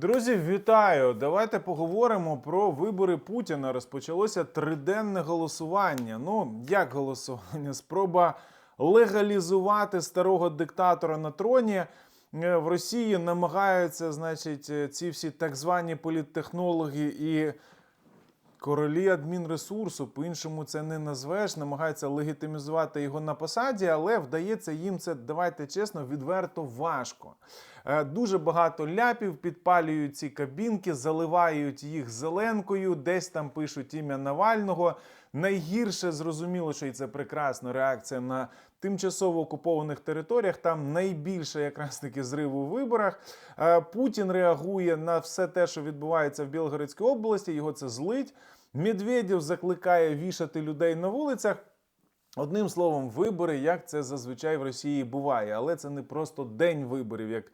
Друзі, вітаю! Давайте поговоримо про вибори Путіна. Розпочалося триденне голосування. Ну, як голосування? Спроба легалізувати старого диктатора на троні. Е, В Росії намагаються, значить, е, ці всі так звані політтехнологи і королі адмінресурсу, по-іншому це не назвеш, намагаються легітимізувати його на посаді, але вдається їм це, давайте чесно, відверто важко. Е, Дуже багато ляпів підпалюють ці кабінки, заливають їх зеленкою, десь там пишуть ім'я Навального. Найгірше зрозуміло, що і це прекрасна реакція на тимчасово окупованих територіях. Там найбільше якраз таки зриву у виборах. Е, Путін реагує на все те, що відбувається в Білгородській області. Його це злить. Медведєв закликає вішати людей на вулицях. Одним словом, вибори, як це зазвичай в Росії буває, але це не просто день виборів, як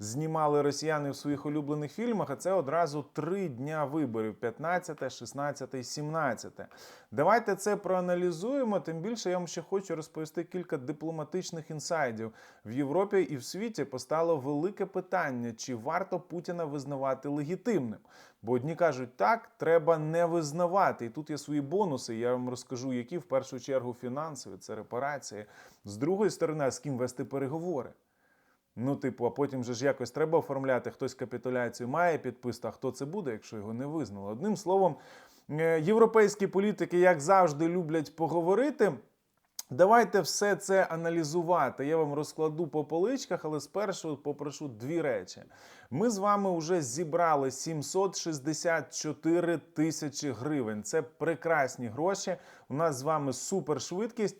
знімали росіяни в своїх улюблених фільмах, а це одразу три дня виборів: 15, 16 і 17. Давайте це проаналізуємо. Тим більше я вам ще хочу розповісти кілька дипломатичних інсайдів. В Європі і в світі постало велике питання, чи варто Путіна визнавати легітимним. Бо одні кажуть, так, треба не визнавати. І тут є свої бонуси. Я вам розкажу, які в першу чергу фінансові, це репарації. З другої сторони, з ким вести переговори. Ну, типу, а потім же ж якось треба оформляти, хтось капітуляцію має підписати, а хто це буде, якщо його не визнали. Одним словом, е, європейські політики, як завжди, люблять поговорити. Давайте все це аналізувати. Я вам розкладу по поличках, але спершу попрошу дві речі. Ми з вами вже зібрали 764 тисячі гривень. Це прекрасні гроші. У нас з вами супершвидкість.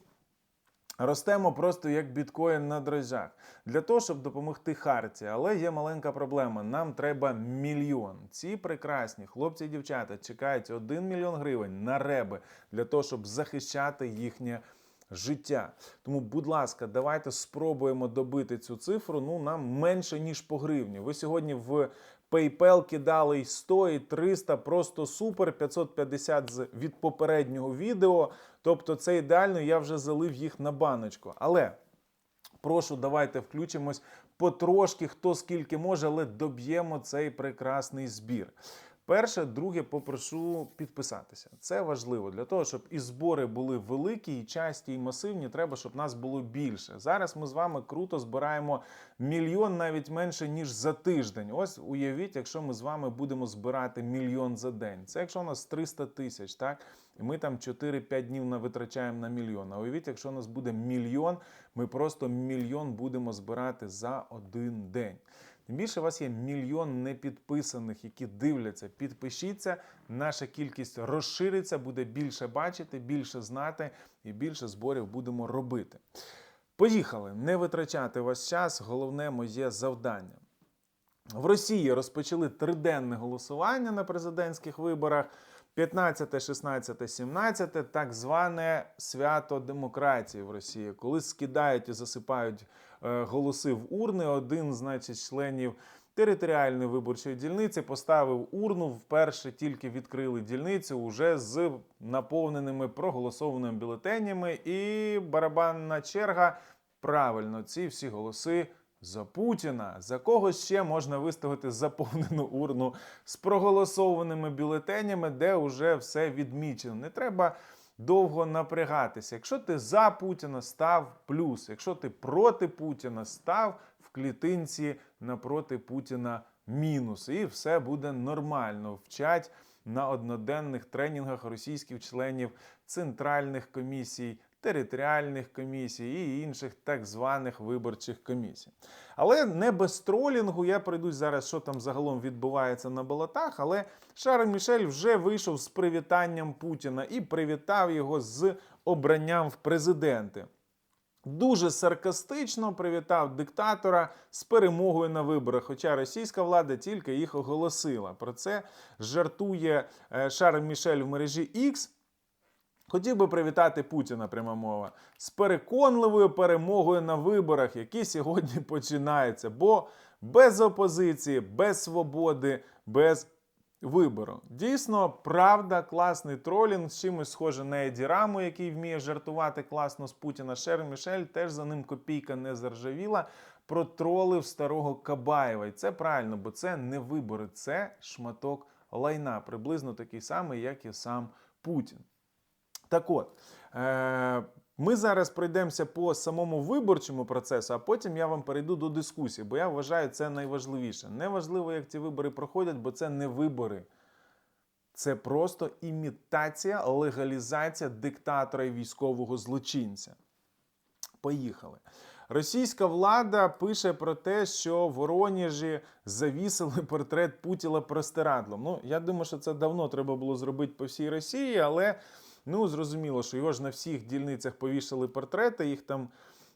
Ростемо просто як біткоін на дрожжах для того, щоб допомогти Харті. Але є маленька проблема. Нам треба мільйон. Ці прекрасні хлопці і дівчата чекають 1 мільйон гривень на реби для того, щоб захищати їхнє життя. Тому, будь ласка, давайте спробуємо добити цю цифру. Ну нам менше ніж по гривні. Ви сьогодні в PayPal кидали й 100, і 300, просто супер, 550 з- від попереднього відео. Тобто це ідеально, я вже залив їх на баночку. Але прошу, давайте включимось потрошки, хто скільки може, але доб'ємо цей прекрасний збір. Перше, друге, попрошу підписатися. Це важливо для того, щоб і збори були великі, і часті, і масивні. Треба, щоб нас було більше. Зараз ми з вами круто збираємо мільйон навіть менше ніж за тиждень. Ось уявіть, якщо ми з вами будемо збирати мільйон за день. Це якщо у нас 300 тисяч, так? І ми там 4-5 днів на витрачаємо на мільйон. А уявіть, якщо у нас буде мільйон, ми просто мільйон будемо збирати за один день. Тим більше у вас є мільйон непідписаних, які дивляться. Підпишіться, наша кількість розшириться, буде більше бачити, більше знати і більше зборів будемо робити. Поїхали! Не витрачати ваш час. Головне моє завдання. В Росії розпочали триденне голосування на президентських виборах. 15, 16, 17 так зване свято демократії в Росії, коли скидають і засипають е, голоси в урни. Один, значить, членів територіальної виборчої дільниці поставив урну. Вперше тільки відкрили дільницю уже з наповненими проголосованими бюлетенями. І барабанна черга. Правильно, ці всі голоси за Путіна. За кого ще можна виставити заповнену урну з проголосованими бюлетенями, де вже все відмічено. Не треба довго напрягатися. Якщо ти за Путіна, став плюс. Якщо ти проти Путіна, став в клітинці напроти Путіна мінус. І все буде нормально. Вчать на одноденних тренінгах російських членів центральних комісій територіальних комісій і інших так званих виборчих комісій. Але не без тролінгу. Я пройдусь зараз, що там загалом відбувається на болотах. Але Шарль Мішель вже вийшов з привітанням Путіна і привітав його з обранням в президенти. Дуже саркастично привітав диктатора з перемогою на виборах, хоча російська влада тільки їх оголосила. Про це жартує е, Шарль Мішель в мережі X. Хотів би привітати Путіна, пряма мова, з переконливою перемогою на виборах, які сьогодні починаються. Бо без опозиції, без свободи, без вибору. Дійсно, правда, класний тролінг, з чимось схоже на Еді Раму, який вміє жартувати класно з Путіна. Шер Мішель теж за ним копійка не заржавіла. протролив старого Кабаєва. І це правильно, бо це не вибори, це шматок лайна, приблизно такий самий, як і сам Путін. Так от, е- ми зараз пройдемося по самому виборчому процесу, а потім я вам перейду до дискусії, бо я вважаю це найважливіше. Неважливо, як ці вибори проходять, бо це не вибори. Це просто імітація, легалізація диктатора і військового злочинця. Поїхали. Російська влада пише про те, що в Воронежі завісили портрет Путіла простирадлом. Ну, я думаю, що це давно треба було зробити по всій Росії, але ну зрозуміло, що його ж на всіх дільницях повішали портрети, їх там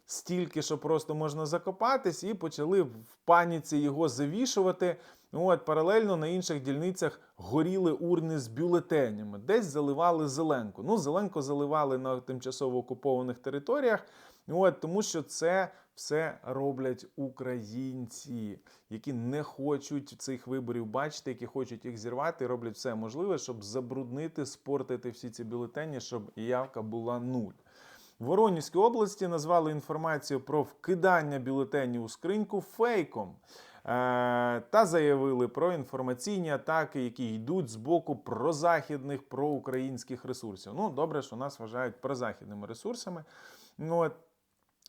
стільки, що просто можна закопатись, і почали в паніці його завішувати. От паралельно на інших дільницях горіли урни з бюлетенями, десь заливали зеленку. Ну, зеленку заливали на тимчасово окупованих територіях. От, тому що це все роблять українці, які не хочуть цих виборів бачити, які хочуть їх зірвати, роблять все можливе, щоб забруднити, спортити всі ці бюлетені, щоб явка була нуль. В Воронізькій області назвали інформацію про вкидання бюлетенів у скриньку фейком. Е, Та заявили про інформаційні атаки, які йдуть з боку прозахідних проукраїнських ресурсів. Ну, добре, що нас вважають прозахідними ресурсами. Ну.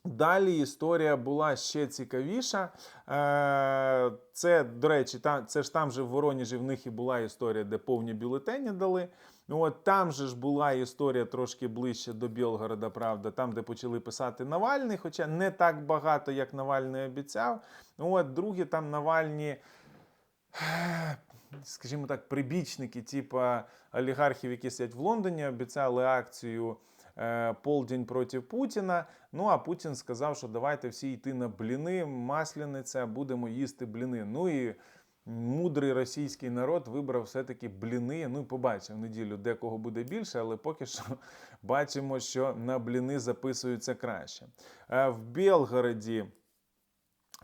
Далі історія була ще цікавіша. Е, Це, до речі, це ж там же в Воронежі в них і була історія, де повні бюлетені дали. Ну, От там же ж була історія трошки ближче до Білгорода, правда, там, де почали писати Навальний, хоча не так багато, як Навальний обіцяв. Ну, От другі там Навальні. Скажімо так, прибічники, типу олігархів, які сидять в Лондоні, обіцяли акцію е, полдень проти Путіна. Ну а Путін сказав, що давайте всі йти на бліни, масляниця, будемо їсти бліни. Ну і мудрий російський народ вибрав все-таки бліни. Ну і побачив неділю, де кого буде більше, але поки що бачимо, що на бліни записуються краще. Е, В Білгороді.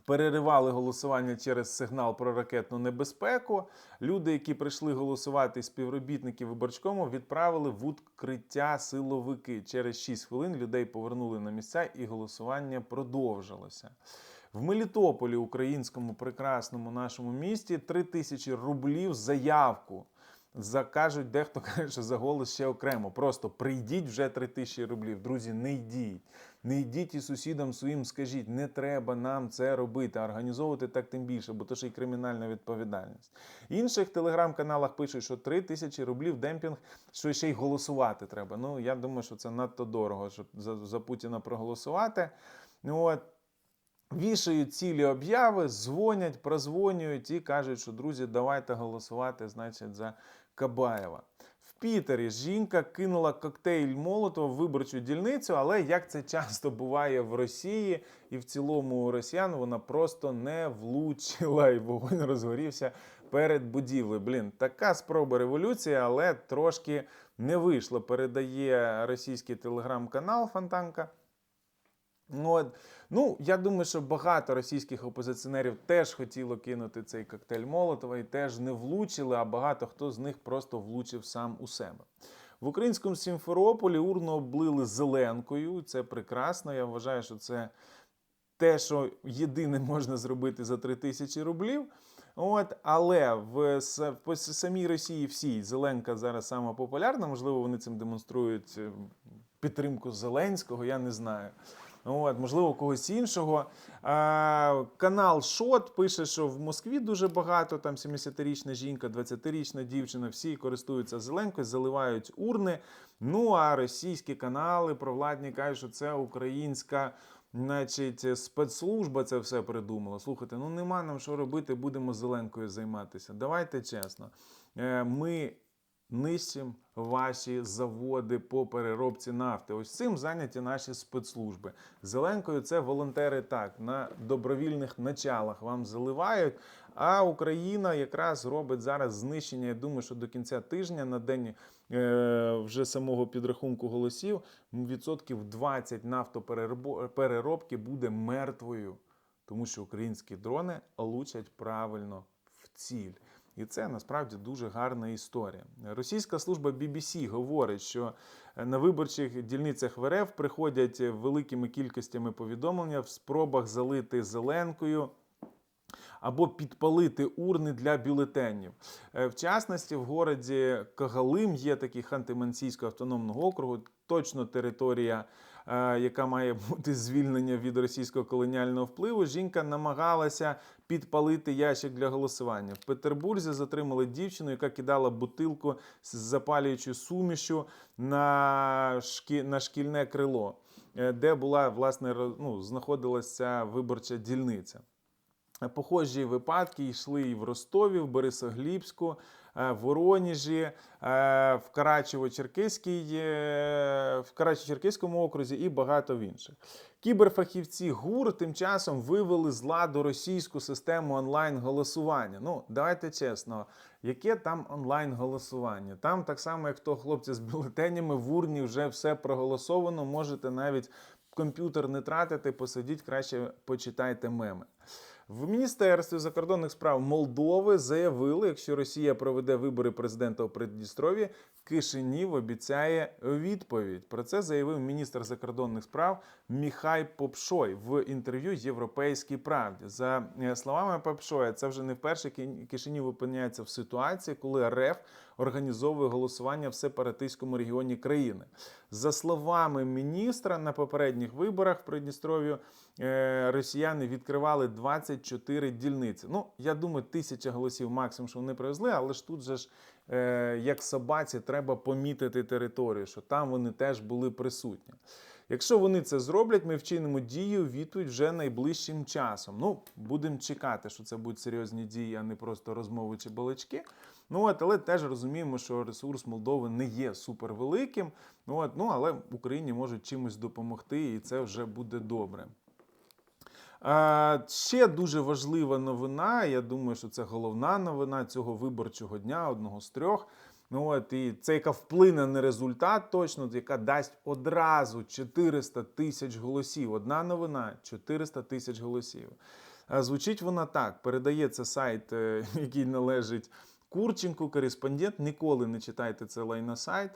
Переривали голосування через сигнал про ракетну небезпеку. Люди, які прийшли голосувати співробітники виборчкому, відправили в укриття силовики. Через 6 хвилин людей повернули на місця, і голосування продовжилося. В Мелітополі, українському прекрасному нашому місті, 3 тисячі рублів заявку. За кажуть, дехто каже, за голос ще окремо. Просто прийдіть вже 3 тисячі рублів. Друзі, не йдіть. Не йдіть і сусідам своїм скажіть, не треба нам це робити, а організовувати так тим більше, бо то ще й кримінальна відповідальність. Інших телеграм-каналах пишуть, що 3 тисячі рублів демпінг, що ще й голосувати треба. Ну, я думаю, що це надто дорого, щоб за, за Путіна проголосувати. Ну, от. Вішають цілі обяви, дзвонять, прозвонюють і кажуть, що друзі, давайте голосувати, значить, за Кабаєва. Пітері жінка кинула коктейль Молотова в виборчу дільницю, але як це часто буває в Росії і в цілому росіян, вона просто не влучила і вогонь розгорівся перед будівлею. Блін, така спроба революції, але трошки не вийшло. Передає російський телеграм-канал Фонтанка. Ну, ну, я думаю, що багато російських опозиціонерів теж хотіло кинути цей коктейль Молотова і теж не влучили, а багато хто з них просто влучив сам у себе. В українському Сімферополі урну облили зеленкою. Це прекрасно. Я вважаю, що це те, що єдине можна зробити за 3 тисячі рублів. От, але в, в самій Росії всій Зеленка зараз сама популярна. Можливо, вони цим демонструють е, підтримку Зеленського, я не знаю. От, можливо, когось іншого. А, канал Шот пише, що в Москві дуже багато, там 70-річна жінка, 20-річна дівчина, всі користуються зеленкою, заливають урни. Ну а російські канали провладні кажуть, що це українська. Значить, спецслужба це все придумала. Слухайте, ну нема нам що робити, будемо зеленкою займатися. Давайте чесно. Е, Ми нищимо ваші заводи по переробці нафти. Ось цим зайняті наші спецслужби. Зеленкою це волонтери так на добровільних началах вам заливають. А Україна якраз робить зараз знищення. Я думаю, що до кінця тижня на день е, вже самого підрахунку голосів відсотків 20 нафтопереробки буде мертвою, тому що українські дрони лучать правильно в ціль. І це насправді дуже гарна історія. Російська служба BBC говорить, що е, на виборчих дільницях в РФ приходять великими кількостями повідомлення в спробах залити зеленкою або підпалити урни для бюлетенів. Е, В частності, в городі Кагалим є такий Ханти-Мансійського автономного округу, точно територія, яка має бути звільнення від російського колоніального впливу. Жінка намагалася підпалити ящик для голосування. В Петербурзі затримали дівчину, яка кидала бутилку з запалюючою сумішю на, шкі... на шкільне крило, е, де була власне ну, знаходилася виборча дільниця. Похожі випадки йшли і в Ростові, в Борисоглібську, е, Воронежі, е, в Карачево-Черкеській, е, в Карачево-Черкеському окрузі і багато в інших. Кіберфахівці ГУР тим часом вивели з ладу російську систему онлайн-голосування. Ну, давайте чесно, яке там онлайн-голосування? Там так само, як то хлопці з бюлетенями в урні вже все проголосовано. Можете навіть комп'ютер не тратити, посидіть, краще почитайте меми. В Міністерстві закордонних справ Молдови заявили, якщо Росія проведе вибори президента у Придністров'ї, Кишинів обіцяє відповідь. Про це заявив міністр закордонних справ Міхай Попшой в інтерв'ю Європейській правді. За е, словами Попшоя, це вже не вперше Кишинів опиняється в ситуації, коли РФ організовує голосування в сепаратистському регіоні країни. За словами міністра, на попередніх виборах в Придністров'ю е, росіяни відкривали 24 дільниці. Ну, я думаю, тисяча голосів максимум, що вони привезли, але ж тут же ж, як собаці, треба помітити територію, що там вони теж були присутні. Якщо вони це зроблять, ми вчинимо дію відповідь вже найближчим часом. Ну, будемо чекати, що це будуть серйозні дії, а не просто розмови чи балачки. Ну от, але теж розуміємо, що ресурс Молдови не є супервеликим. Ну от, ну але Україні можуть чимось допомогти, і це вже буде добре. Ще дуже важлива новина. Я думаю, що це головна новина цього виборчого дня, одного з трьох. Ну от і це, яка вплине на результат, точно, яка дасть одразу 400 тисяч голосів. Одна новина 400 тисяч голосів. Звучить вона так: передається сайт, е, який належить Курченку, кореспондент. Ніколи не читайте це лайносайт.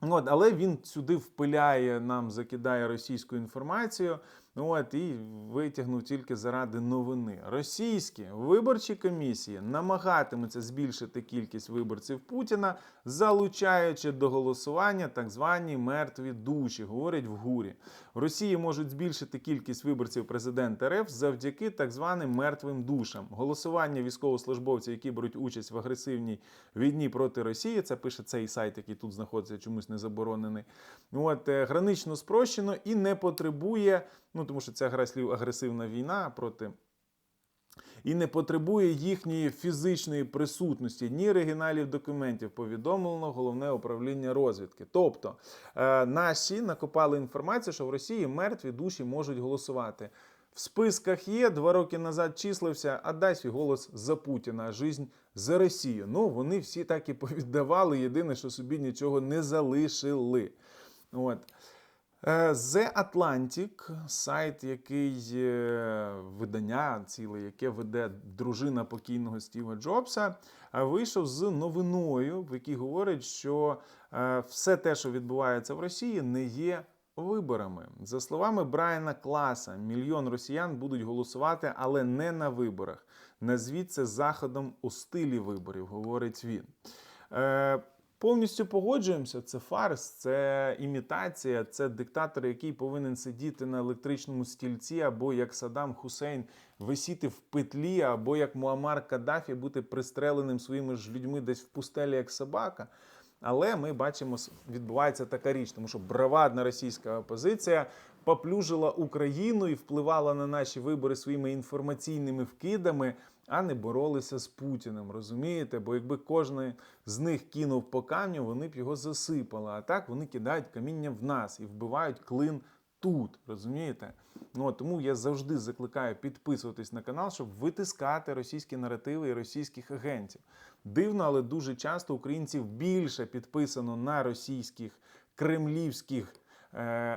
От, але він сюди впиляє, нам закидає російську інформацію. Ну от і витягнув тільки заради новини. Російські виборчі комісії намагатимуться збільшити кількість виборців Путіна, залучаючи до голосування так звані мертві душі, говорять в гурі. В Росії можуть збільшити кількість виборців президента РФ завдяки так званим мертвим душам. Голосування військовослужбовців, які беруть участь в агресивній війні проти Росії. Це пише цей сайт, який тут знаходиться, чомусь не заборонений. От е, гранично спрощено і не потребує. Ну тому що це гра слів агресивна війна проти. І не потребує їхньої фізичної присутності, ні оригіналів документів, повідомлено головне управління розвідки. Тобто е, наші накопали інформацію, що в Росії мертві душі можуть голосувати. В списках є, два роки назад числився, а дай свій голос за Путіна, а жизнь за Росію. Ну, вони всі так і повіддавали. Єдине, що собі нічого не залишили. От. Е, The Atlantic, сайт, який е, видання ціле, яке веде дружина покійного Стіва Джобса, е, вийшов з новиною, в якій говорить, що все те, що відбувається в Росії, не є виборами. За словами Брайана Класа, мільйон росіян будуть голосувати, але не на виборах. Назвіть заходом у стилі виборів, говорить він. Повністю погоджуємося. Це фарс, це імітація, це диктатор, який повинен сидіти на електричному стільці, або як Саддам Хусейн висіти в петлі, або як Муаммар Каддафі бути пристреленим своїми ж людьми десь в пустелі, як собака. Але ми бачимо, відбувається така річ, тому що бравадна російська опозиція поплюжила Україну і впливала на наші вибори своїми інформаційними вкидами, а не боролися з Путіним. Розумієте? Бо якби кожен з них кинув по камню, вони б його засипали. А так вони кидають каміння в нас і вбивають клин тут. Розумієте? Ну, тому я завжди закликаю підписуватись на канал, щоб витискати російські наративи і російських агентів. Дивно, але дуже часто українців більше підписано на російських кремлівських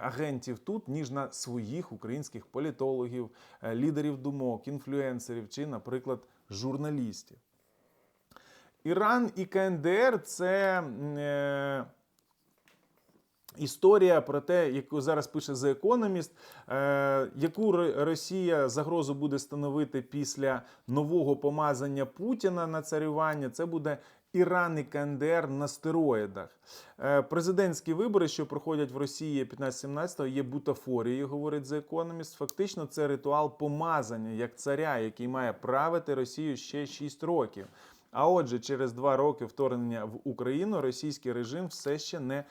агентів тут, ніж на своїх українських політологів, е, лідерів думок, інфлюенсерів чи, наприклад, журналістів. Іран і КНДР це. Е, Історія про те, яку зараз пише The Economist, е, яку Росія загрозу буде становити після нового помазання Путіна на царювання, це буде Іран і КНДР на стероїдах. Е, президентські вибори, що проходять в Росії 15-17, є бутафорією, говорить The Economist. Фактично, це ритуал помазання як царя, який має правити Росію ще 6 років. А отже, через два роки вторгнення в Україну російський режим все ще не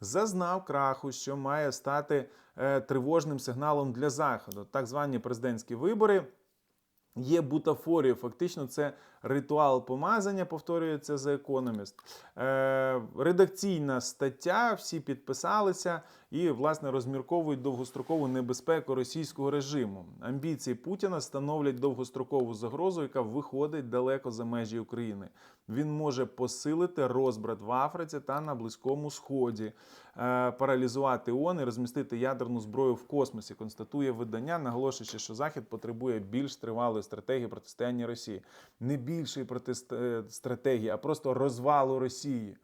зазнав краху, що має стати е, тривожним сигналом для заходу. Так звані президентські вибори є бутафорією. Фактично, це ритуал помазання, повторюється за Economist. Е, редакційна стаття, всі підписалися і, власне, розмірковують довгострокову небезпеку російського режиму. Амбіції Путіна становлять довгострокову загрозу, яка виходить далеко за межі України. Він може посилити розбрат в Африці та на Близькому Сході, е, паралізувати ООН і розмістити ядерну зброю в космосі. Констатує видання, наголошуючи, що Захід потребує більш тривалої стратегії протистояння Росії. Не більшої протист- е, а просто розвалу Росії.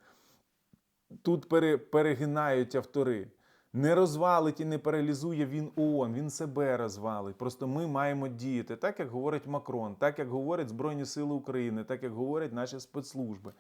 Тут пере, перегинають автори. Не розвалить і не паралізує він ООН, він себе розвалить. Просто ми маємо діяти, так як говорить Макрон, так як говорять Збройні Сили України, так як говорять наші спецслужби.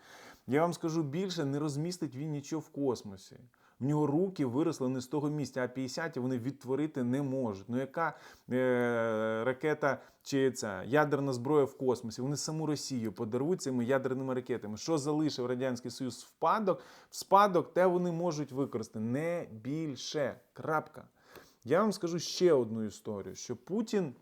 Я вам скажу більше, не розмістить він нічого в космосі. В нього руки виросли не з того місця, а 50 вони відтворити не можуть. Ну яка е, ракета чи ця ядерна зброя в космосі? Вони саму Росію подарують цими ядерними ракетами. Що залишив Радянський Союз в спадок? В спадок те вони можуть використати не більше. Крапка. Я вам скажу ще одну історію: що Путін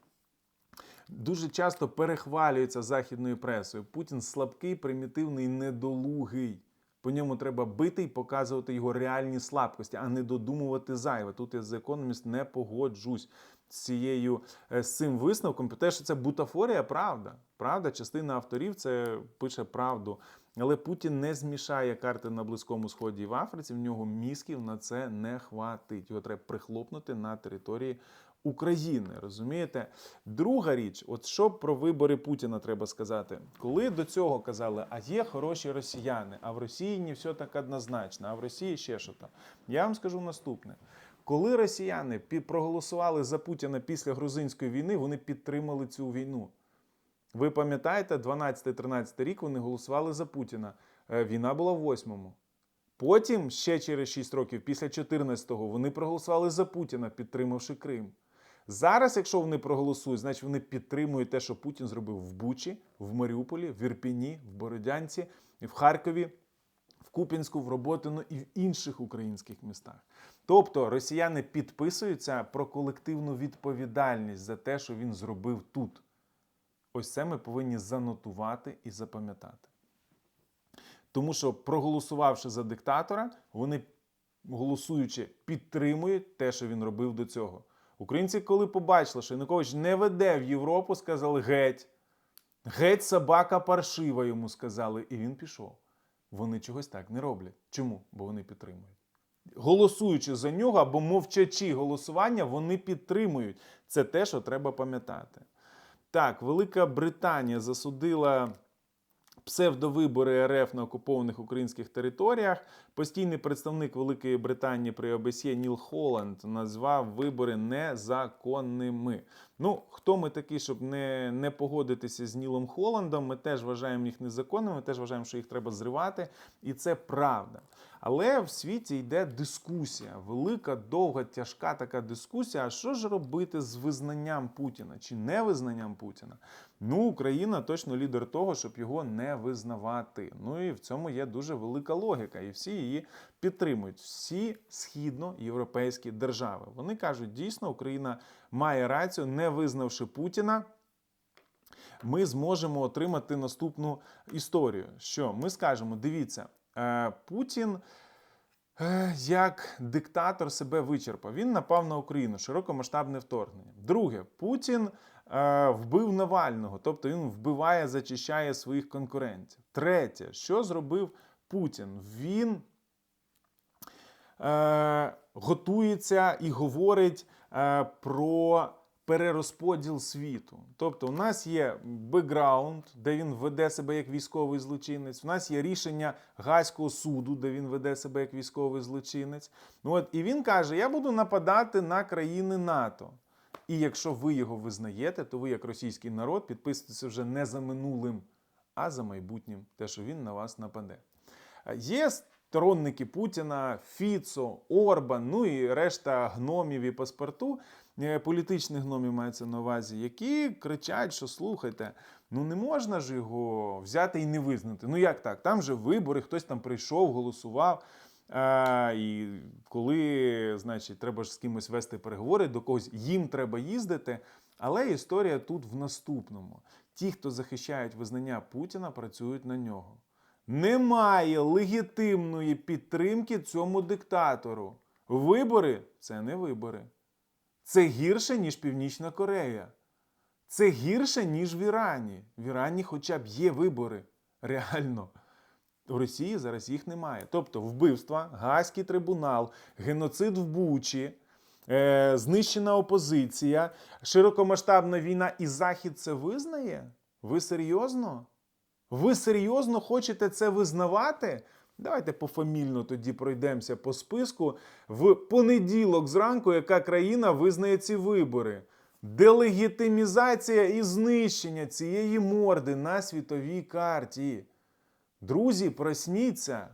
дуже часто перехвалюється західною пресою. Путін слабкий, примітивний, недолугий. По ньому треба бити і показувати його реальні слабкості, а не додумувати зайве. Тут я з економіст не погоджусь з цією е, з цим висновком. Те, що це бутафорія, правда. Правда, частина авторів це пише правду. Але Путін не змішає карти на Близькому Сході і в Африці. В нього мізків на це не хватить. Його треба прихлопнути на території України. Розумієте? Друга річ, от що про вибори Путіна треба сказати. Коли до цього казали, а є хороші росіяни, а в Росії не все так однозначно, а в Росії ще що там. Я вам скажу наступне. Коли росіяни проголосували за Путіна після грузинської війни, вони підтримали цю війну. Ви пам'ятаєте, 12-13 рік вони голосували за Путіна. Е, Війна була в 8-му. Потім, ще через 6 років, після 14-го, вони проголосували за Путіна, підтримавши Крим. Зараз, якщо вони проголосують, значить вони підтримують те, що Путін зробив в Бучі, в Маріуполі, в Ірпіні, в Бородянці, в Харкові, в Куп'янську, в Роботино і в інших українських містах. Тобто росіяни підписуються про колективну відповідальність за те, що він зробив тут. Ось це ми повинні занотувати і запам'ятати. Тому що, проголосувавши за диктатора, вони, голосуючи, підтримують те, що він робив до цього. Українці, коли побачили, що Янукович не веде в Європу, сказали геть. Геть собака паршива, йому сказали, і він пішов. Вони чогось так не роблять. Чому? Бо вони підтримують. Голосуючи за нього або мовчачи голосування, вони підтримують. Це те, що треба пам'ятати. Так, Велика Британія засудила псевдовибори РФ на окупованих українських територіях. Постійний представник Великої Британії при ОБСЄ Ніл Холланд назвав вибори незаконними. Ну, хто ми такі, щоб не, не погодитися з Нілом Холландом? Ми теж вважаємо їх незаконними, ми теж вважаємо, що їх треба зривати, і це правда. Але в світі йде дискусія, велика, довга, тяжка така дискусія. А що ж робити з визнанням Путіна чи невизнанням Путіна? Ну, Україна точно лідер того, щоб його не визнавати. Ну і в цьому є дуже велика логіка, і всі її підтримують. Всі східноєвропейські держави. Вони кажуть, дійсно, Україна має рацію, не визнавши Путіна. Ми зможемо отримати наступну історію. Що ми скажемо: дивіться, Путін е, як диктатор себе вичерпав. Він напав на Україну, широкомасштабне вторгнення. Друге, Путін е, вбив Навального, тобто він вбиває, зачищає своїх конкурентів. Третє, що зробив Путін? Він е, готується і говорить е, про перерозподіл світу. Тобто, у нас є бекграунд, де він веде себе як військовий злочинець. У нас є рішення Гаазького суду, де він веде себе як військовий злочинець. Ну от і він каже: Я буду нападати на країни НАТО. І якщо ви його визнаєте, то ви, як російський народ, підписуєтеся вже не за минулим, а за майбутнім, те, що він на вас нападе. Є сторонники Путіна, Фіцо, Орбан, ну і решта гномів і паспорту, політичних гномів мається на увазі, які кричать, що слухайте, ну не можна ж його взяти і не визнати. Ну як так? Там же вибори, хтось там прийшов, голосував. А, і коли, значить, треба ж з кимось вести переговори, до когось їм треба їздити. Але історія тут в наступному: ті, хто захищають визнання Путіна, працюють на нього. Немає легітимної підтримки цьому диктатору. Вибори це не вибори. Це гірше, ніж Північна Корея. Це гірше, ніж в Ірані. В Ірані хоча б є вибори. Реально. У Росії зараз їх немає. Тобто вбивства, Гаазький трибунал, геноцид в Бучі, е, знищена опозиція, широкомасштабна війна, і Захід це визнає? Ви серйозно? Ви серйозно хочете це визнавати? Давайте пофамільно тоді пройдемося по списку. В понеділок зранку, яка країна визнає ці вибори? Делегітимізація і знищення цієї морди на світовій карті. Друзі, просніться.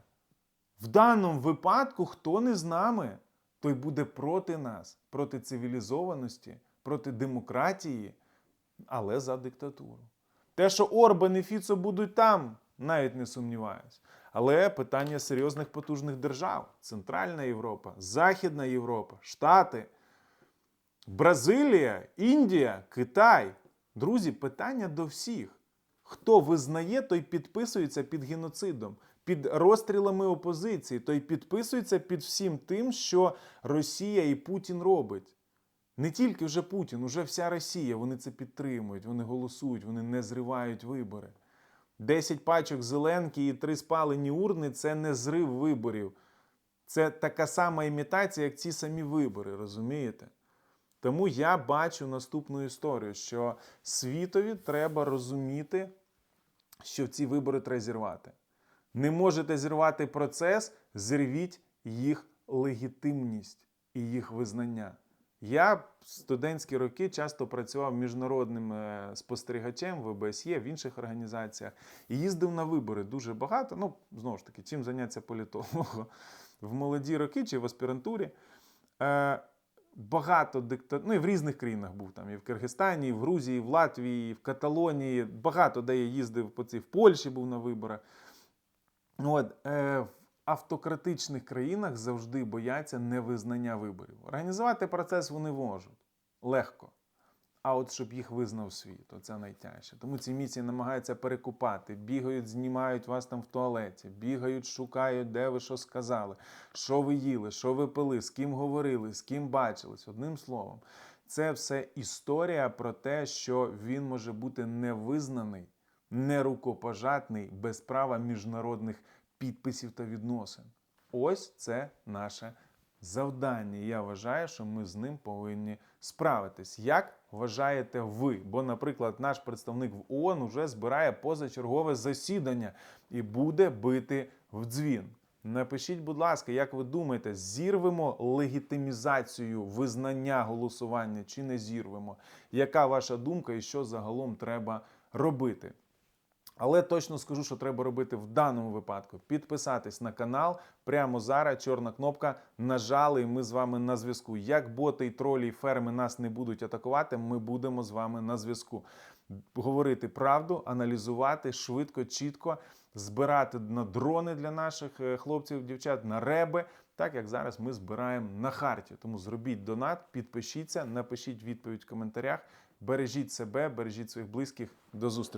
В даному випадку, хто не з нами, той буде проти нас, проти цивілізованості, проти демократії, але за диктатуру. Те, що Орбан і Фіцо будуть там, навіть не сумніваюсь. Але питання серйозних потужних держав: Центральна Європа, Західна Європа, Штати, Бразилія, Індія, Китай. Друзі, питання до всіх. Хто визнає, той підписується під геноцидом, під розстрілами опозиції, той підписується під всім тим, що Росія і Путін робить. Не тільки вже Путін, уже вся Росія. Вони це підтримують, вони голосують, вони не зривають вибори. 10 пачок зеленки і три спалені урни це не зрив виборів. Це така сама імітація, як ці самі вибори, розумієте? Тому я бачу наступну історію, що світові треба розуміти, що ці вибори треба зірвати. Не можете зірвати процес, зірвіть їх легітимність і їх визнання. Я студентські роки часто працював міжнародним е, спостерігачем в ОБСЄ, в інших організаціях і їздив на вибори дуже багато. Ну, знову ж таки, чим зайнятися політологу в молоді роки чи в аспірантурі. Е, багато диктатурів, ну і в різних країнах був там, і в Киргизстані, і в Грузії, і в Латвії, і в Каталонії. Багато де я їздив по цій, в Польщі був на виборах. От, е, автократичних країнах завжди бояться невизнання виборів. Організувати процес вони можуть легко. А от щоб їх визнав світ, це найтяжче. Тому ці місії намагаються перекупати, бігають, знімають вас там в туалеті, бігають, шукають, де ви що сказали, що ви їли, що ви пили, з ким говорили, з ким бачились. Одним словом, це все історія про те, що він може бути невизнаний, нерукопожатний без права міжнародних підписів та відносин. Ось це наше завдання. Я вважаю, що ми з ним повинні справитись. Як вважаєте ви? Бо, наприклад, наш представник в ООН вже збирає позачергове засідання і буде бити в дзвін. Напишіть, будь ласка, як ви думаєте, зірвемо легітимізацію визнання голосування чи не зірвемо? Яка ваша думка і що загалом треба робити? Але точно скажу, що треба робити в даному випадку: підписатись на канал прямо зараз. Чорна кнопка нажали, і ми з вами на зв'язку. Як боти і тролі і ферми нас не будуть атакувати, ми будемо з вами на зв'язку. Говорити правду, аналізувати швидко, чітко, збирати на дрони для наших е, хлопців, дівчат, на реби. Так як зараз ми збираємо на харті. Тому зробіть донат, підпишіться, напишіть відповідь в коментарях. Бережіть себе, бережіть своїх близьких. До зустрічі.